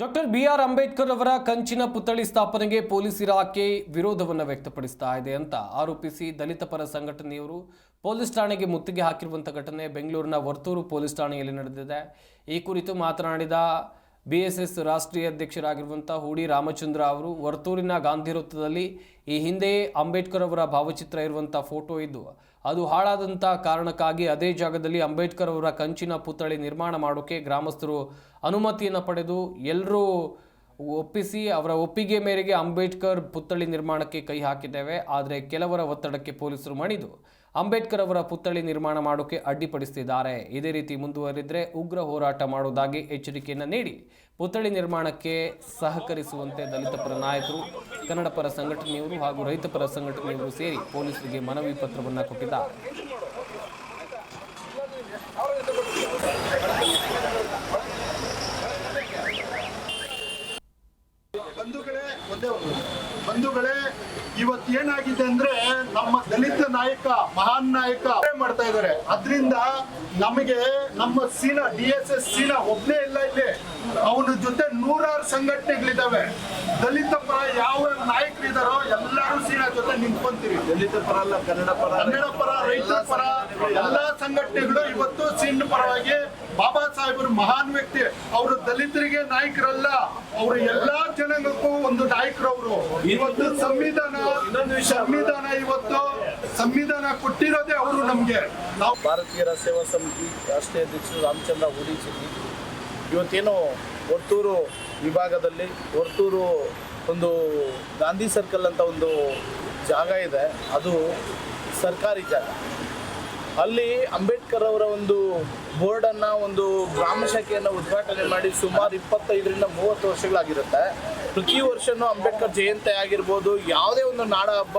Doctor B R Ambedkar ಅವರ ಕಂಚಿನ ಪುತ್ಥಳಿ ಸ್ಥಾಪನೆಗೆ ಪೊಲೀಸ್ ಇಲಾಖೆ ವಿರೋಧವನ್ನು ವ್ಯಕ್ತಪಡಿಸ್ತಾ ಇದೆ ಅಂತ ಆರೋಪಿಸಿ ದಲಿತ ಪರ ಸಂಘಟನೆಯವರು ಪೊಲೀಸ್ ಠಾಣೆಗೆ ಮುತ್ತಿಗೆ ಹಾಕಿರುವಂಥ ಘಟನೆ ಬೆಂಗಳೂರಿನ ವರ್ತೂರು ಪೊಲೀಸ್ ಠಾಣೆಯಲ್ಲಿ ನಡೆದಿದೆ. ಈ ಕುರಿತು ಮಾತನಾಡಿದ ಬಿಎಸ್ಎಸ್ ರಾಷ್ಟ್ರೀಯ ಅಧ್ಯಕ್ಷರಾಗಿರುವಂಥ ಹೂಡಿ ರಾಮಚಂದ್ರ ಅವರು ವರ್ತೂರಿನ ಗಾಂಧಿ ವೃತ್ತದಲ್ಲಿ ಈ ಹಿಂದೆಯೇ ಅಂಬೇಡ್ಕರ್ ಅವರ ಭಾವಚಿತ್ರ ಇರುವಂಥ ಫೋಟೋ ಇದ್ದು, ಅದು ಹಾಳಾದಂಥ ಕಾರಣಕ್ಕಾಗಿ ಅದೇ ಜಾಗದಲ್ಲಿ ಅಂಬೇಡ್ಕರ್ ಅವರ ಕಂಚಿನ ಪುತ್ಥಳಿ ನಿರ್ಮಾಣ ಮಾಡೋಕ್ಕೆ ಗ್ರಾಮಸ್ಥರು ಅನುಮತಿಯನ್ನು ಪಡೆದು ಎಲ್ಲರೂ ಒಪ್ಪಿಸಿ, ಅವರ ಒಪ್ಪಿಗೆ ಮೇರೆಗೆ ಅಂಬೇಡ್ಕರ್ ಪುತ್ಥಳಿ ನಿರ್ಮಾಣಕ್ಕೆ ಕೈ ಹಾಕಿದ್ದೇವೆ, ಆದರೆ ಕೆಲವರ ಒತ್ತಡಕ್ಕೆ ಪೊಲೀಸರು ಮಣಿದು ಅಂಬೇಡ್ಕರ್ ಅವರ ಪುತ್ಥಳಿ ನಿರ್ಮಾಣ ಮಾಡೋಕೆ ಅಡ್ಡಿಪಡಿಸುತ್ತಿದ್ದಾರೆ ಇದೇ ರೀತಿ ಮುಂದುವರಿದರೆ ಉಗ್ರ ಹೋರಾಟ ಮಾಡುವುದಾಗಿ ಎಚ್ಚರಿಕೆಯನ್ನು ನೀಡಿ ಪುತ್ಥಳಿ ನಿರ್ಮಾಣಕ್ಕೆ ಸಹಕರಿಸುವಂತೆ ದಲಿತ ಪರ ನಾಯಕರು, ಕನ್ನಡ ಪರ ಸಂಘಟನೆಯವರು ಹಾಗೂ ರೈತ ಪರ ಸಂಘಟನೆಯವರು ಸೇರಿ ಪೊಲೀಸರಿಗೆ ಮನವಿ ಪತ್ರವನ್ನು ಕೊಟ್ಟಿದ್ದಾರೆ. ಬಂಧುಗಳೇ ಬಂಧುಗಳೇ ಇವತ್ತು ಏನಾಗಿದೆ ಅಂದ್ರೆ ನಮ್ಮ ದಲಿತ ನಾಯಕ, ಮಹಾನ್ ನಾಯಕ ಮಾಡ್ತಾ ಇದ್ದಾರೆ. ಅದರಿಂದ ನಮಗೆ ನಮ್ಮ Seena, D S S Seena ಒಬ್ನೇ ಇಲ್ಲ ಇಲ್ಲಿ. ಅವನ ಜೊತೆ ನೂರಾರು ಸಂಘಟನೆಗಳಿದಾವೆ ದಲಿತ ಪರ ಯಾವ ನಾಯಕರಿದಾರೋ ಎಲ್ಲರೂ ಸೀನಾ ಜೊತೆ ನಿಂತ್ಕೊಂತೀವಿ ದಲಿತ ಪರ ಅಲ್ಲ ಕನ್ನಡ ಪರ ಕನ್ನಡ ಪರ ರೈತರ ಪರ ಎಲ್ಲಾ ಸಂಘಟನೆಗಳು ಇವತ್ತು ಸಿಂಡ್ ಪರವಾಗಿ ಬಾಬಾ ಸಾಹೇಬರು ಮಹಾನ್ ವ್ಯಕ್ತಿ. ಅವರು ದಲಿತರಿಗೆ ನಾಯಕರಲ್ಲ ಅವರು ಎಲ್ಲಾ ಜನಾಂಗಕ್ಕೂ ಒಂದು ನಾಯಕರು ಅವರು ಇವತ್ತು ಸಂವಿಧಾನ ಸಂವಿಧಾನ ಇವತ್ತು ಸಂವಿಧಾನ ಕೊಟ್ಟಿರೋದೇ ಅವರು ನಮ್ಗೆ. ನಾವು ಭಾರತೀಯರ ಸೇವಾ ಸಮಿತಿ ರಾಷ್ಟ್ರೀಯ ಅಧ್ಯಕ್ಷರು ರಾಮಚಂದ್ರ ಹೂಡಿಚಿಗಿ ಇವತ್ತೇನು ವರ್ತೂರು ವಿಭಾಗದಲ್ಲಿ ವರ್ತೂರು ಒಂದು ಗಾಂಧಿ ಸರ್ಕಲ್ ಅಂತ ಒಂದು ಜಾಗ ಇದೆ, ಅದು ಸರ್ಕಾರಿ ಜಾಗ. ಅಲ್ಲಿ ಅಂಬೇಡ್ಕರ್ ಅವರ ಒಂದು ಬೋರ್ಡನ್ನು ಒಂದು ಗ್ರಾಮ ಶಾಖೆಯನ್ನು ಉದ್ಘಾಟನೆ ಮಾಡಿ ಸುಮಾರು ಇಪ್ಪತ್ತೈದರಿಂದ ಮೂವತ್ತು ವರ್ಷಗಳಾಗಿರುತ್ತೆ. ಪ್ರತಿ ವರ್ಷನೂ ಅಂಬೇಡ್ಕರ್ ಜಯಂತಿ ಆಗಿರ್ಬೋದು, ಯಾವುದೇ ಒಂದು ನಾಡ ಹಬ್ಬ,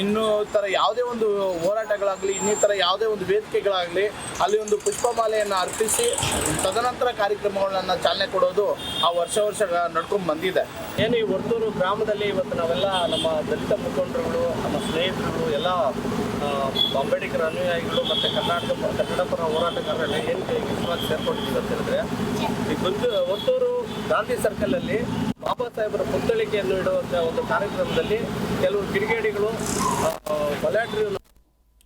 ಇನ್ನೂ ಥರ ಯಾವುದೇ ಒಂದು ಹೋರಾಟಗಳಾಗಲಿ ಇನ್ನಿತರ ಯಾವುದೇ ಒಂದು ವೇದಿಕೆಗಳಾಗಲಿ, ಅಲ್ಲಿ ಒಂದು ಪುಷ್ಪಮಾಲೆಯನ್ನು ಅರ್ಪಿಸಿ ತದನಂತರ ಕಾರ್ಯಕ್ರಮಗಳನ್ನು ಚಾಲನೆ ಕೊಡೋದು ಆ ವರ್ಷ ವರ್ಷ ನಡ್ಕೊಂಡು ಬಂದಿದೆ. ಏನು ಈ ವರ್ತೂರು ಗ್ರಾಮದಲ್ಲಿ ಇವತ್ತು ನಾವೆಲ್ಲ ನಮ್ಮ ದಲಿತ ಮುಖಂಡರುಗಳು, ನಮ್ಮ ಸ್ನೇಹಿತರುಗಳು, ಎಲ್ಲ ಅಂಬೇಡ್ಕರ್ ಅನುಯಾಯಿಗಳು ಮತ್ತು ಕರ್ನಾಟಕ ಕನ್ನಡ ಪರ ಹೋರಾಟಗಾರರೆಲ್ಲ ಏನು ವಿಶ್ವಾಸ ಸೇರ್ಕೊಂಡಿದ್ದೀವಿ ಅಂತ ಹೇಳಿದ್ರೆ, ಈ ಗುಂಜು ವರ್ತೂರು ಗಾಂಧಿ ಸರ್ಕಲಲ್ಲಿ ಬಾಬಾ ಸಾಹೇಬರ ಪುತ್ಥಳಿಕೆಯನ್ನು ಇಡುವಂತಹ ಒಂದು ಕಾರ್ಯಕ್ರಮದಲ್ಲಿ ಕೆಲವು ಕಿಡಿಗೇಡಿಗಳು ಬಲಾಢ್ಯರು